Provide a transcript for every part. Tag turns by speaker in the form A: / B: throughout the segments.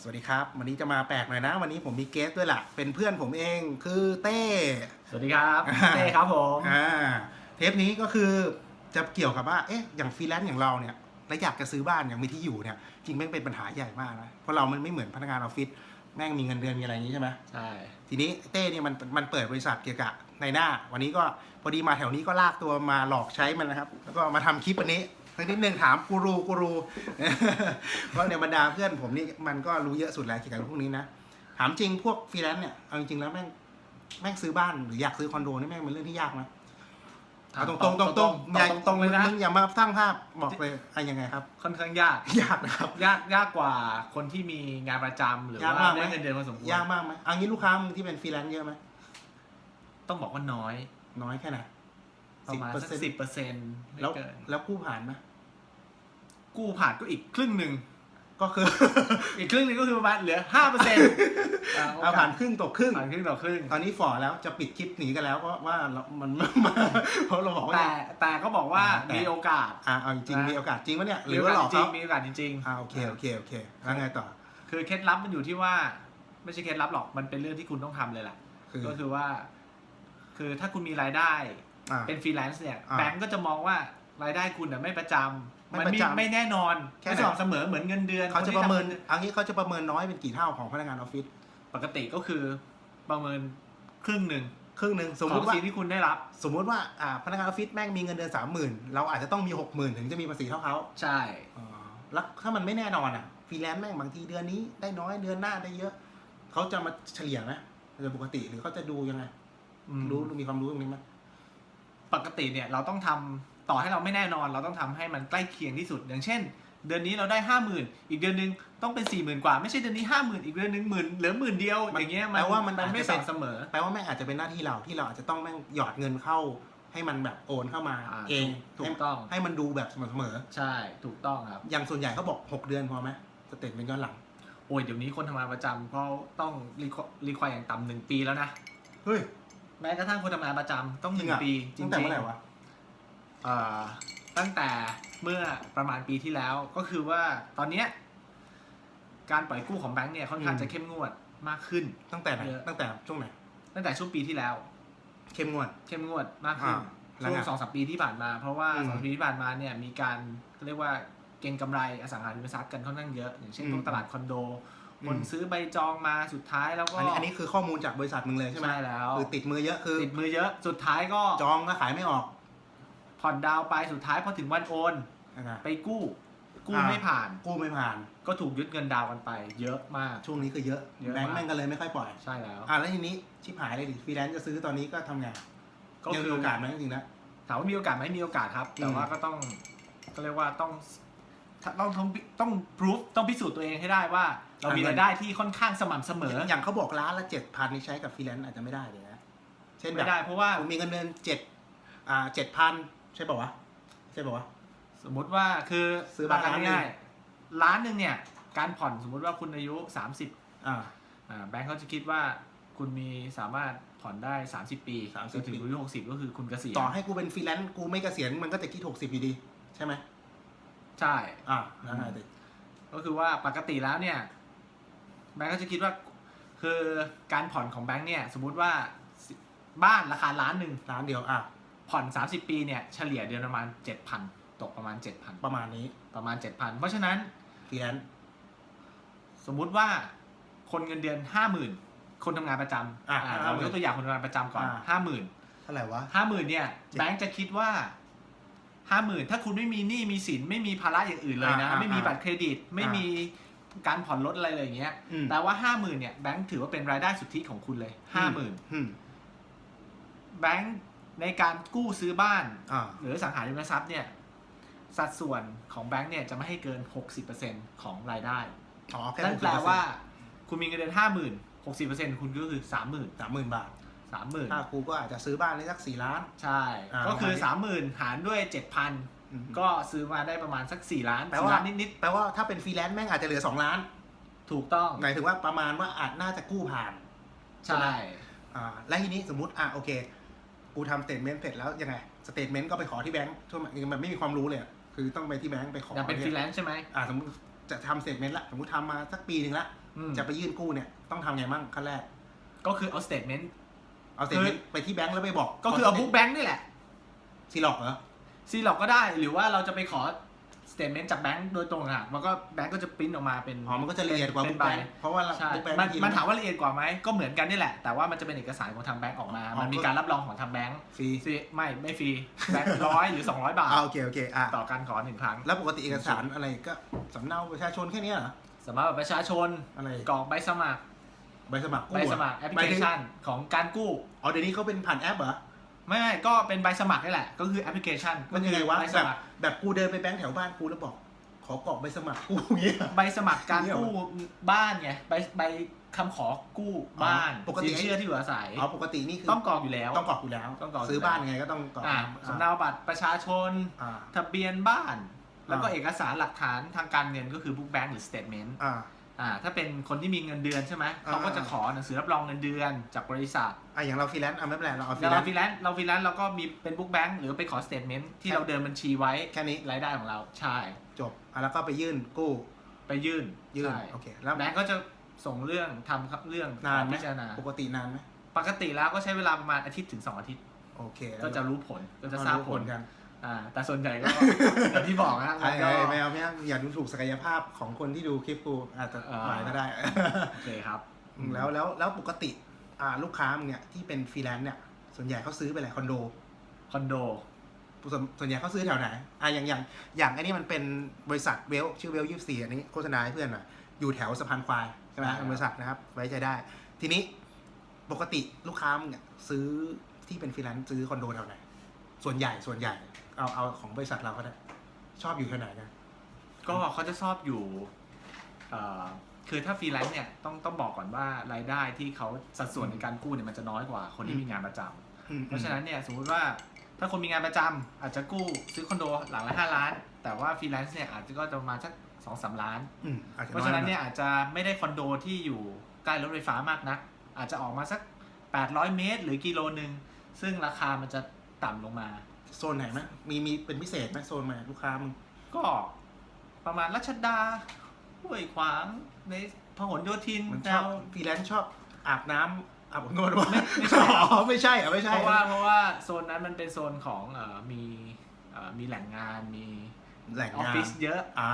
A: สวัสดีครับ วันนี้จะมาแปลกหน่อยนะ วันนี้ผมมีเกสด้วยล่ะ เป็นเพื่อนผมเองคือเต้
B: สวัสดีครับ
A: อ่า
B: เต้ครับผม
A: อ่าเทปนี้ก็คือจะเกี่ยวกับว่าเอ๊ะอย่างฟรีแลนซ์อย่างเราเนี่ยแล้วอยากจะซื้อบ้านอย่างมีที่อยู่เนี่ยจริงแม่งเป็นปัญหาใหญ่มากนะเพราะเรามันไม่เหมือนพนักงานออฟฟิศแม่งมีเงินเดือนมีอะไรอย่างนี้ใช่ไหม
B: ใช่
A: ทีนี้เต้เนี่ยมันมันเปิดบริษัทเกี่ยวกับในหน้า วันนี้ก็พอดีมาแถวนี้ก็ลากตัวมาหลอกใช้มันนะครับ แล้วก็มาทำคลิปวันนี้ สักนิดนึงถามกูรูกูรูเพราะในบรรดาเพื่อนผมนี่มันก็รู้เยอะสุดแล้วเกี่ยวกับพวกนี้นะถามจริงพวกฟรีแลนซ์เนี่ยเอาจริงๆแล้วแม่งแม่งซื้อบ้านหรืออยากซื้อคอนโดนี่แม่งเป็นเรื่องที่ยากไหมเอาตรงๆตรงๆตรงๆ
B: ตรงๆตรงๆเลยนะ
A: มึงอย่ามาสร้างภาพบอกเลยอะยังไงครับ
B: ค่อนข้างยาก
A: ยากนะครับ
B: ยากยากกว่าคนที่มีงานประจำหรือา
A: ก
B: ว่ามา
A: กไหม
B: ได้เงินเดือนพอสมควร
A: ยากมากไหมเอางี้ลูกค้ามึงที่เป็นฟรีแลนซ์เยอะไหม
B: ต้องบอกว่าน้อย
A: น้อยแค่ไหน
B: ประมาณสัก
A: 10%
B: สิบเปอร์เซ็นต์ไม่
A: แล้ว
B: เกิน
A: แล้วกู้ผ่านไหม
B: กู้ผ่านก็อีกครึ่งหนึ่ง
A: ก็คือ
B: อีกครึ่งหนึ่งก็คือประมาณเหลือห้าเปอร์เซ็นต์
A: เอาผ่านครึ่งตกครึ่ง
B: ผ่านครึ่งต่อครึ่ง
A: ตอนนี้ฝ่อแล้วจะปิดคลิปหนีกันแล้วเพราะว่าเรามันมาเพราะเราบอกว่า
B: แต่แต่ก็บอกว่า
A: แต่
B: มีโอกาส
A: อ่าเอาจริงๆ
B: นะ
A: มีโอกาสจริงปะเนี่ยห
B: มี
A: รือ
B: โอ
A: ว่าหล
B: กา
A: อ
B: ส
A: ก
B: จริง
A: เขา
B: มีโอกาสจริง
A: อ่าโอเคโอเคโอเคแล้วไงต่อ
B: ๆคือเคล็ดลับมันอยู่ที่ว่า ไม่ใช่เคล็ดลับหรอกมันเป็นเรื่องที่คุณต้องทำเลยแหละ
A: คือ
B: ก็คือว่า คือถ้าคุณมีรายได้
A: อ่า
B: เป็นฟรีแลนซ์เนี่ย
A: อ่า
B: แบงก์ก็จะมองว่า รายได้คุณน่ะไม่ประจำ
A: ไม่
B: มัน
A: ประ
B: มี
A: จำ
B: ไม่แน่นอน
A: แค่
B: ไม่
A: ไหน
B: สม่ำเสมอเหมือนเงินเดือน
A: เขาจะ
B: ค
A: ประ
B: ที่
A: เมิน
B: ทำ
A: เอันนี้เขาจะประเมินน้อยเป็นกี่เท่าของพนักงานออฟฟิศ
B: ปกติก็คือประเมินครึ่งหนึ่ง
A: ครึ่งหนึ่งสม
B: ข
A: ม
B: อง
A: ติว่า
B: สิ่งที่คุณได้รับ
A: สมมติว่าอ่าพนักงานออฟฟิศแม่งมีเงินเดือนสามหมื่นเราอาจจะต้องมีหกหมื่นถึงจะมีภาษีเท่าเขา
B: ใช่
A: อ๋อแล้วถ้ามันไม่แน่นอนอะฟรีแลนซ์แม่งบางทีเดือนนี้ได้น้อยเดือนหน้าได้เยอะ เขาจะมาเฉลี่ยไหมโดยปกติหรือเขาจะดูยังไง
B: อืม
A: รู้มีความรู้ตรงนี้ไหม
B: ปกติเนี่ยเราต้องทำ ต่อให้เราไม่แน่นอนเราต้องทำให้มันใกล้เคียงที่สุด อย่างเช่น เดือนนี้เราได้ห้าหมื่นอีกเดือนหนึงต้องเป็นสี่หมื่นกว่า ไม่ใช่เดือนนี้ห้าหมื่นอีกเดือนหนึงหมื่นเหลือหมื่นเดียวอย่างเงี้ยมัน
A: แปลว่ามัน
B: มันไม่
A: อาจจะ
B: ส
A: เป็น
B: ม่ำเสมอ
A: แปลว่าแม่งอาจจะเป็นหน้าที่เราที่เราอาจจะต้องแม่งหยอดเงินเข้าให้มันแบบโอนเข้ามา
B: อ่า
A: เอง
B: ถูก
A: ให้
B: ต้อง
A: ให้มันดูแบบสม่ำเสมอ
B: ใช่ถูกต้องครับ
A: อย่างส่วนใหญ่เขาบอก 6 เดือนพอไหมสเตทเป็นย้อนหลัง
B: โอ้ยเดี๋ยวนี้คนทำงานประจำเขาต้องรีควายอย่างต่ำหนึ่งปีแล้วนะ
A: เฮ้ย
B: แม้กระทั่งคนทำงานประจำต้องห
A: จริ
B: นึ่
A: ง
B: ง
A: อะ
B: ปีจริ
A: ตั้
B: ง
A: งแต่เมื่อไหร่
B: ๆ
A: วะ
B: เอ่อ ตั้งแต่เมื่อประมาณปีที่แล้วก็คือว่าตอนเนี้ยการปล่อยกู้ของแบงก์เนี่ยค่อนข้างจะเข้มงวดมากขึ้น
A: ตั้งแต่ไหน
B: เยอะ
A: ตั้งแต่ช่วงไหน
B: ตั้งแต่ช่วงปีที่แล้ว
A: เข้มงวด
B: เข้มงวดมากขึ้น
A: อ่าแล้ว
B: ช่ว
A: ไง
B: งสองสามปีที่ผ่านมา เพราะว่า
A: อืม
B: สองปีที่ผ่านมาเนี่ยมีการเรียกว่าเก็งกำไรอสังหาริมทรัพย์กันค่อนข้างเยอะอย่างเช่น
A: อืม
B: พวกตลาดคอนโด
A: อืม
B: คนซื้อใบจองมาสุดท้ายแล้วก็
A: อันนี้อันนี้คือข้อมูลจากบริษัทมึงเลยใช่ไหม
B: ใช่แล้ว
A: คือติดมือเยอะคือ
B: ติดมือเยอะสุดท้ายก็
A: จองก็ขายไม่ออก
B: ผ่อนดาวน์ไปสุดท้ายพอถึงวันโอน
A: นะครับ
B: ไปกู้ กู้
A: อ่า
B: ไม่ผ่าน
A: กู้ไม่ผ่าน
B: ก็ถูกยึดเงินดาวน์กันไป เยอะมาก
A: ช่วงนี้คือเยอะ
B: เยอะ
A: แบงค์
B: มาก
A: แม่งก็เลยไม่ค่อยปล่อย
B: ใช่แล้ว
A: อ่าแล้วทีนี้ชิบหายเลยดิฟรีแลนซ์จะซื้อตอนนี้ก็ทำไง
B: ก็
A: ยัง
B: คื
A: มี
B: อ
A: โอกาสไหมจริงๆนะ
B: ถามว่ามีโอกาสไหมมีโอกาสครับ แต่
A: อืม
B: ว่าก็ต้องก็เรียกว่าต้องต้องต้องต้องพิสูจต้องพิสูจน์ตัวเองให้ได้ว่า เรามีรายได้ที่ค่อนข้างสม่ำเสมอ
A: อย่างเขาบอกร้านละเจ็ดพันนี่ใช้กับฟรีแลนซ์อาจจะไม่ได้เลยนะเช่นแบ
B: ไม่
A: บ
B: ได้เพราะว่า
A: ผมมีเงินเดือนเจ็ดอ่าเจ็ดพัน ใช่ป่าวะใช่ป่าวะ
B: สมมุติว่าคือ
A: ซื้อบ้าน
B: หลักกร
A: ล้านหนึ่ง
B: ง่ายๆล้านหนึ่งเนี่ย การผ่อนสมมุติว่าคุณอายุ 30
A: อ่า
B: อ่าแบงก์เขาจะคิดว่าคุณมีสามารถผ่อนได้ 30 ปี
A: 30
B: จนถึงอายุ60 ก็คือคุณเกษียณ
A: ต่อให้กูเป็นฟรีแลนซ์กูไม่เกษียณมันก็จะคิดหกสิบอยู่ดี ใช่ไหม
B: ใช่
A: อ่าแล้วไงดิ
B: ก็คือว่าปกติแล้วเนี่ย แบงก์ก็จะคิดว่า คือการผ่อนของแบงก์เนี่ย สมมุติว่าบ้านราคาล้านหนึ่ง
A: ร้านเดียวอะ
B: ผ่อน 30 ปีเนี่ยเฉลี่ยเดือนประมาณ 7,000 ตกประมาณ 7,000
A: ประมาณนี้
B: ประมาณ 7,000 เพราะฉะนั้น
A: ฟรีแลนซ์
B: สมมุติว่าคนเงินเดือน 50,000 คนทำงานประจำ
A: อะ
B: อ่า
A: 50,000
B: เรายกตัวอย่างคนทำงานประจำก่อน
A: อ่า
B: 50,000
A: เท่าไหร่วะ
B: 50,000 เนี่ยแบงก์จะคิดว่า 50,000 ถ้าคุณไม่มีหนี้มีสินไม่มีภาระอย่างอื่นเลยนะ
A: อ่าอ่า
B: ไม่มีบัตรเครดิตไม่
A: อ่ามี
B: มีการผ่อนรถอะไรเลยอย่างเงี้ย
A: อืม
B: แต่ว่า 50,000 เนี่ยแบงก์ถือว่าเป็นรายได้สุทธิของคุณเลย 50,000
A: อืม
B: แบงก์ ในการกู้ซื้อบ้าน
A: อ่า
B: หรือสังหาริมทรัพย์เนี่ยสัดส่วนของแบงก์เนี่ยจะไม่ให้เกิน 60%ของรายได้
A: อ๋อแค่
B: นั่นแปลว่า คุณมีเงินเดือนห้าหมื่นหกสิบเปอร์เซ็นต์คุณก็คือสามหมื่น
A: สามหมื่นบาท
B: สามหมื่น
A: ถ้ากูก็อาจจะซื้อบ้านได้สักสี่ล้าน
B: ใช่
A: อ่า
B: ก็คือ
A: ประมาณนี้
B: สามหมื่นหารด้วยเจ็ดพัน
A: อืม
B: ก็ซื้อมาได้ประมาณสักสี่ล้าน
A: แปล
B: สี่
A: ว่า
B: ล้านนิด
A: แปลว่าถ้าเป็นฟรีแลนซ์แม่งอาจจะเหลือสองล้าน
B: ๆถูกต้อง
A: หมายถึงว่าประมาณว่าอาจน่าจะกู้ผ่าน
B: ใช่
A: อ่าและทีนี้สมมติอะโอเค กูทำสเตทเมนต์เสร็จแล้วยังไงสเตทเมนต์ก็ไปขอที่แบงค์ช่วงมันไม่มีความรู้เลยอะคือต้องไปที่แบงค์ไปขอ
B: อยากเป็นฟรีแลนซ์ใช่ไหม
A: อ่าสมมติจะทำเสร็จเมนต์ละสมมติทำมาสักปีหนึ่งละ
B: อืม
A: จะไปยื่นกู้เนี่ยต้องทำไงมั่งขั้นแรก
B: ก็คือเอาสเตทเมนต์
A: เอาเสร็จเมนต์ไปที่แบงก์แล้วไปบอก
B: ก็คือเอาบุ๊กแบงค์นี่แหละ
A: ซีล็อกเหรอ
B: ซีล็อกก็ได้หรือว่าเราจะไปขอ สเตทเมนต์จากแบงค์โดยตรงอะมันก็แบงค์ก็จะปริ้นออกมาเป็น
A: อ๋อมันก็จะละเอียดกว่า
B: เป็
A: บุ๊
B: น
A: ก
B: ใบ
A: แบงก์เพราะว่า
B: ใช่
A: บุ๊กแบงก์
B: มัน
A: ที
B: มันถามว่าละเอียดกว่าไหมก็เหมือนกันนี่แหละ แต่ว่ามันจะเป็นเอกสารของทางแบงก์ออกมา
A: อ๋อ
B: มันมีการรับรองของทางแบงค์
A: ฟรี
B: ซีไม่ไม่ฟรีแบงค์ร้อยหรือ 200 บาท
A: อ่าโอเคโอเคอะ
B: ต่อการขอหนึ่งครั้ง
A: แล้วปกติเอกสารอะไรก็สำเนาประชาชนแค่เนี้ยเหรอ
B: สำหรับบัตรประชาชน
A: อะไร
B: กรอกใบสมัคร
A: ใบสมัครกู้
B: ใบ
A: เห
B: สมัครแอปพลิ
A: ห
B: เค
A: มายถึง
B: ชันของการกู้
A: อ๋อเดี๋ยวนี้เขาเป็นผ่านแอปเหรอ
B: ไม่ไม่ก็เป็นใบสมัครนี่แหละ ก็คือแอปพลิเคชัน
A: มันยังไงวะ
B: ใบส
A: แบบ
B: มัคร
A: แบบกูเดินไปแบงค์แถวบ้านกูแล้วบอก ขอกรอกใบสมัครกูอย่างเงี้ย
B: ใบสมัครการ
A: เนี่ยเหรอ
B: กู้บ้านไงใบใบคำขอกู้บ้าน
A: อ๋อปกติ
B: สินเชื่อที่อยู่อาศัย
A: อ๋อปกตินี่คือ
B: ต้องกรอกอยู่แล้ว
A: ต้องกรอกอยู่แล้ว
B: ต้องกรอกอยู่
A: ซื้อบ้านยังไงก็ต้องกรอก
B: อ่าสำเนาบัตรประชาชน
A: อ่า
B: ทะเบียนบ้าน แล้วก็
A: อ่า
B: เอกสารหลักฐานทางการเงินก็คือ book bank หรือ statement
A: อ่า
B: อ่าถ้าเป็นคนที่มีเงินเดือนใช่ไหม
A: อ่า
B: เขาก็จะขอหนังสือรับรองเงินเดือนจากบริษัท
A: อะอย่างเราฟรีแลนซ์อะไม่เป็นไรเราเอาฟรี
B: แล้ว
A: แล
B: เรา
A: น
B: ฟรี
A: ซ์
B: แลนซ์เราฟรีแลนซ์เราก็มีเป็น book bank หรือไปขอ statement ที่
A: แค่
B: เราเดินบัญชีไว้
A: แค่นี้
B: รายได้ของเราใช่
A: จบอะแล้วก็ไปยื่นกู้
B: ไปยื่น
A: ยื่น
B: ใช่
A: โอเคแล้ว
B: แบงก์ก็จะส่งเรื่องทำครับเรื่อง
A: นานไหม
B: พิจารณา
A: ปกตินานไหม
B: ปกติแล้วก็ใช้เวลาประมาณอาทิตย์ถึง2อาทิตย์
A: โอเค
B: ก็จะรู้ผลก็จะทราบผล
A: กัน
B: อ่า แต่ส่วนใหญ่ก็ อย่างที่บอกนะ
A: ไอ้
B: มันก็
A: ไอ้ไม่เอาไม่เอาอย่าดูถูกศักยภาพของคนที่ดูคลิปกูอาจจะ
B: อ่า
A: หมายก็ได้
B: โอเคครับ
A: แล้วแล้วแล้วปกติอ่าลูกค้ามึงเนี่ยที่เป็นฟรีแลนซ์เนี่ย ส่วนใหญ่เขาซื้อไปอะไรคอนโด
B: คอนโด
A: ส่วนส่วนใหญ่เขาซื้อแถวไหนอะอย่างอย่างอย่างอันนี้มันเป็นบริษัทเวลชื่อเวลยี่สี่อันนี้โฆษณาให้เพื่อนหน่อยอยู่แถวสะพานควายใช่ไหม
B: ใช่ครับ
A: เป็นบริษัทนะครับ ไว้ใจได้ ทีนี้ปกติลูกค้ามึงเนี่ยซื้อที่เป็นฟรีแลนซ์ซื้อคอนโดแถวไหน ส่วนใหญ่ส่วนใหญ่ เอาเอาของบริษัทเราก็ได้ชอบอยู่แถวไหนกัน
B: ก็เขาจะชอบอยู่เอ่อคือถ้าฟรีแลนซ์เนี่ยต้องต้องบอกก่อนว่ารายได้ที่เขาสัดส่วนในการกู้เนี่ยมันจะน้อยกว่าคนที่มีงานประจำ
A: อืม
B: เพราะฉะนั้นเนี่ยสมมุติว่าถ้าคนมีงานประจำอาจจะกู้ซื้อคอนโดหลังละห้าล้าน แต่ว่าฟรีแลนซ์เนี่ยอาจจะก็จะประมาณสักสองสามล้าน
A: อืมอาจจะ
B: เพราะฉะนั้นเนี่ยอาจจะไม่ได้คอนโดที่อยู่ใกล้รถไฟฟ้ามากนัก อาจจะออกมาสัก 800 เมตร หรือกิโลหนึ่งซึ่งราคามันจะต่ำลงมา
A: โซนไหนไหมมีมีเป็นพิเศษไหมโซนไหนลูกค้ามึง
B: ก็ประมาณรัชดาห้วยขวางในพหลโยธิน
A: มัน
B: แน
A: ชอบ
B: ว
A: ฟรีแลนซ์ชอบอาบน้ำอาบอบนวดวะ
B: ไม่ไม่ใช่
A: อ๋อไม่ใช่เหรอไม่ใช่
B: เพราะว่าเพราะว่าโซนนั้นมันเป็นโซนของเอ่อมีเอ่อมีแหล่งงานมี
A: แหล่ง
B: ออฟ
A: งาน
B: ฟิศเยอะ
A: อ่า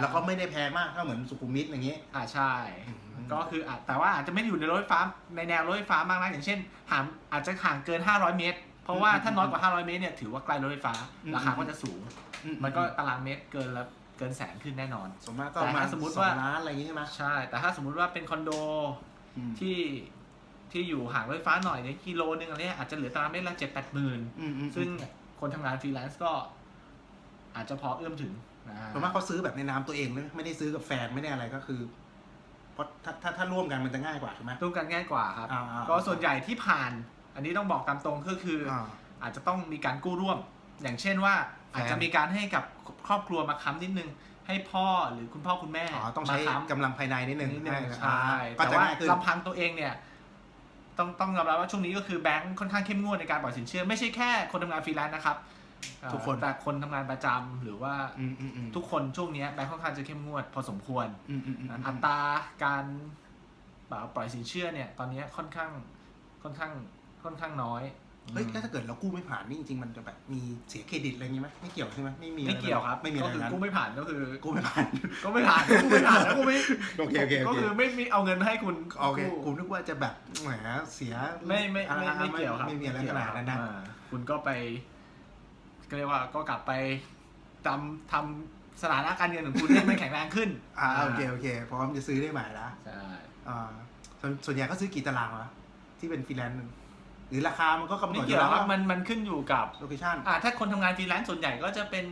A: แล้วก็ไม่ได้แพงมากถ้าเหมือนสุขุมวิทอย่างงี้
B: อ่าใช่
A: อืม
B: ก็คืออาจแต่ว่าอาจจะไม่ได้อยู่ในรถไฟฟ้าในแนวรถไฟฟ้ามากนักอย่างเช่นห่างอาจจะห่างเกิน 500 เมตร เพราะว่าถ้าน้อยกว่า 500 เมตรเนี่ยถือว่าใกล้รถไฟฟ้า ราคาก็จะสูง มันก็ตารางเมตรเกินละเกินแสนขึ้นแน่นอน
A: ส่วนมากก็
B: แต่
A: ประมาณ
B: ถ้าสมมุติ
A: สอ
B: ว่า
A: งล้านอะไรอย่างงี้ใช่ไหม
B: ใช่ แต่ถ้าสมมุติว่าเป็นคอนโด
A: อืม
B: ที่ที่อยู่ห่างรถไฟฟ้าหน่อยเนี่ยกิโลนึงอะไรเนี่ยอาจจะเหลือตารางเมตรละเจ็ดแปดหมื่น
A: อืมอืม
B: ซึ่งคนทำงานฟรีแลนซ์ก็ อาจจะพอเอื้อมถึงนะ
A: ส่วนมากเขาซื้อแบบในนามตัวเองเลยไม่ได้ซื้อกับแฟนไม่ได้อะไรก็คือเพราะถ้าถ้าถ้าร่วมกันมันจะง่ายกว่าถูกไหม
B: ร่วมกันง่ายกว่าครับ
A: อ่าอ่า
B: ก็ส่วนใหญ่ที่ผ่าน อันนี้ต้องบอกตามตรงก็คืออ
A: อ่า
B: อาจจะต้องมีการกู้ร่วม อย่างเช่นว่า
A: แฟน
B: อาจจะมีการให้กับครอบครัวมาค้ำนิดนึง ให้พ่อหรือคุณพ่อคุณแม่
A: อ๋อต้องใช้
B: มาค้ำ
A: กำลังภายในนิดนึง
B: นิดนึง
A: ให้
B: ใช่
A: ก็
B: แต่
A: จะ
B: ว่า
A: ง่ายขึ้น
B: ลำพังตัวเองเนี่ย ต้องต้องยอมรับว่าช่วงนี้ก็คือแบงค์ค่อนข้างเข้มงวดในการปล่อยสินเชื่อ ไม่ใช่แค่คนทำงานฟรีแลนซ์นะครับเอ่อ
A: ทุกคน
B: แต่คนทำงานประจำหรือว่า
A: อืมอืมอืม
B: ทุกคนช่วงนี้แบงค์ค่อนข้างจะเข้มงวดพอสมควร
A: อืมอืมอืม
B: อัตราการแบบปล่อยสินเชื่อเนี่ย ตอนนี้ค่อนข้างค่อนข้าง ค่อนข้างน้อย
A: เฮ้ยแล้วถ้าเกิดเรากู้ไม่ผ่านนี่จริงๆมันจะแบบมีเสียเครดิตอะไรอย่างงี้ไหมไม่เกี่ยวใช่ไหมไม่มี
B: ไม่เกี่ยวครับ
A: ไม่มีอะ
B: ก็
A: ไร
B: คือ
A: นั้น
B: กู้ไม่ผ่านก็คือ
A: กู้ไม่ผ่าน
B: ก็ไม่ผ่านกู้ไม่ผ่านแล้วกูไม่
A: โอเคโอเคโอเค
B: ก็คือไม่มีเอาเงินมาให้คุณ
A: โอเค
B: กู้
A: กูนึกว่าจะแบบแหมเสีย
B: ไม่ไม่ไม่
A: อ่า
B: ไม่เกี่ยวครับ
A: ไม่มีอะไรขนาดนั้นนะ
B: อ่าคุณก็ไปก็เรียกว่าก็กลับไปทำทำสถานะการเงินของคุณให้มันแข็งแรงขึ้น
A: อ่าโอเคโอเคพร้อมจะซื้อได้ใหม่ละ
B: ใช่
A: อ่าส่วนส่วนใหญ่ก็ซื้อกี่ตารางวะที่เป็นฟรีแลนซ์ หรือราคามันก็กำหน
B: ไม่
A: ดอ
B: เกี่
A: ยู่
B: ยว
A: แล้ว
B: ครับมันมันขึ้นอยู่กับ
A: โลเคชั่น
B: อ่าถ้าคนทำงานฟรีแลนซ์ส่วนใหญ่ก็จะเป็น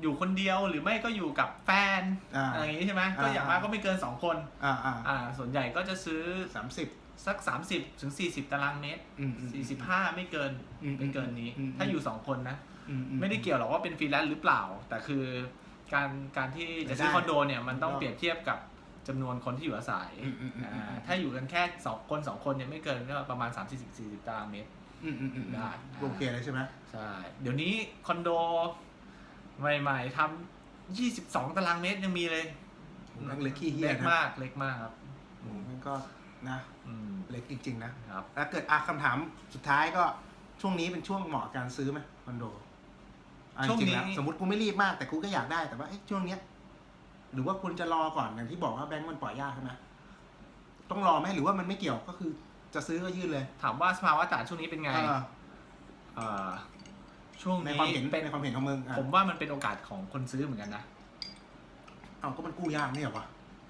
B: อยู่คนเดียวหรือไม่ก็อยู่กับแฟน
A: อ่า
B: อะไรอย่างนี้ใช่ไหม
A: อ่า
B: ก็อย่างมากก็ไม่เกินสองคน
A: อ่าอ่า
B: อ่าส่วนใหญ่ก็จะซื้อ
A: สามสิบ
B: สัก 30ถึง40 ตารางเมตร
A: อืมอืม
B: 45 ไม่เกิน
A: อืม
B: ไม่เกินนี้
A: อืม
B: ถ้าอยู่2คนนะ
A: อือื
B: ไม่ได้เกี่ยวหรอกว่าเป็นฟรีแลนซ์หรือเปล่า แต่คือการการที่จะซื้อ
A: ได้
B: คอนโดเนี่ยมันต้อง
A: ก็
B: เปรียบเทียบกับ จำนวนคนที่อยู่อาศัย
A: อืมอืมอืม
B: อ่าถ้าอยู่กันแค่สองคนสองคนเนี่ยไม่เกินก็ประมาณ3 0 40ตารางเมตร
A: อืมอืมอืม
B: ได้
A: โอเคเลยใช่ไหม
B: ใช่เดี๋ยวนี้คอนโดใหม่ๆทำ22ตารางเมตรยังมีเลย
A: มันเล็กขี้เหี้ย
B: เล็ก
A: นะ
B: มากเล็กมากครับ
A: อืมมันก็นะ
B: อืม
A: เล็กจริง ๆ นะครับแล้วเกิดอะคำถามสุดท้ายก็ช่วงนี้เป็นช่วงเหมาะกับการซื้อไหมคอนโดอะ
B: ช่วง
A: จริ
B: นี้
A: ๆแล้วสมมติกูไม่รีบมากแต่กูก็อยากได้แต่ว่าเอ้ยช่วงเนี้ย หรือว่าคุณจะรอก่อนอย่างที่บอกว่าแบงก์มันปล่อยยากใช่ไหมต้องรอไหมหรือว่ามันไม่เกี่ยวก็คือ จะซื้อก็ยื่นเลย
B: ถามว่าสภาวะตลาดช่วงนี้เป็นไง
A: เออ
B: เอ่อช่วง
A: ใน
B: นี้
A: ความเห็น
B: เป็น
A: ในความเห็นของมึงอะ
B: ผมว่ามันเป็นโอกาสของคนซื้อเหมือนกันนะ
A: เอาก็มันกู้ยากไม่เหรอวะ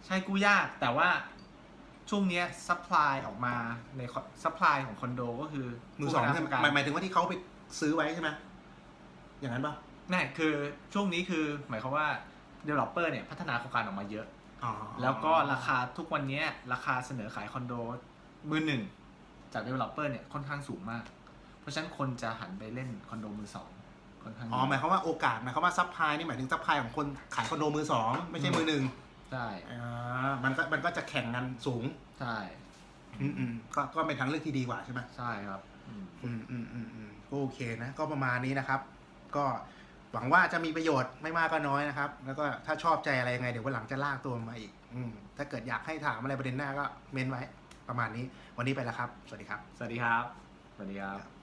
B: ใช่กู้ยาก แต่ว่าช่วงเนี้ยซัพพลายออกมาในซัพพลายของคอนโดก็คือ
A: มือสอง
B: ผู้
A: ใช่
B: ประ
A: ไหม
B: กัน
A: หมายหมายถึงว่าที่เขาไปซื้อไว้ใช่ไหมอย่างนั้นปะ
B: นี่คือช่วงนี้คือหมายความว่า developer เนี่ยพัฒนาโครงการออกมาเยอะ
A: อ๋อ
B: แล้วก็ราคาทุกวันเนี้ยราคาเสนอขายคอนโดมือหนึ่งจาก developer เนี่ยค่อนข้างสูงมาก เพราะฉะนั้นคนจะหันไปเล่นคอนโดมือสองค่อนข้างเย
A: อ๋อ
B: อะ
A: หมายความว่าโอกาสหมายความว่าซัพพลายนี่หมายถึงซัพพลายของคนขายคอนโดมือสองไม่ใช่มือหนึ่ง
B: ใช่
A: อ่ามันก็มันก็จะแข่งกันสูง
B: ใช่
A: อืมอืมก็ก็เป็นทางเลือกที่ดีกว่าใช่ไหม
B: ใช่ครับ อืม
A: อืมอืมอืมอืมก็โอเคนะ ก็ประมาณนี้นะครับ ก็ หวังว่าจะมีประโยชน์ไม่มากก็น้อยนะครับ แล้วก็ถ้าชอบใจอะไรยังไงเดี๋ยววันหลังจะลากตัวมาอีกอืถ้าเกิดอยากให้ถามอะไรประเด็นหน้าก็เม้นไว้ ประมาณนี้ วันนี้ไปแล้วครับ สวัสดีครับ
B: สวัสดีครับ สวัสดีครับ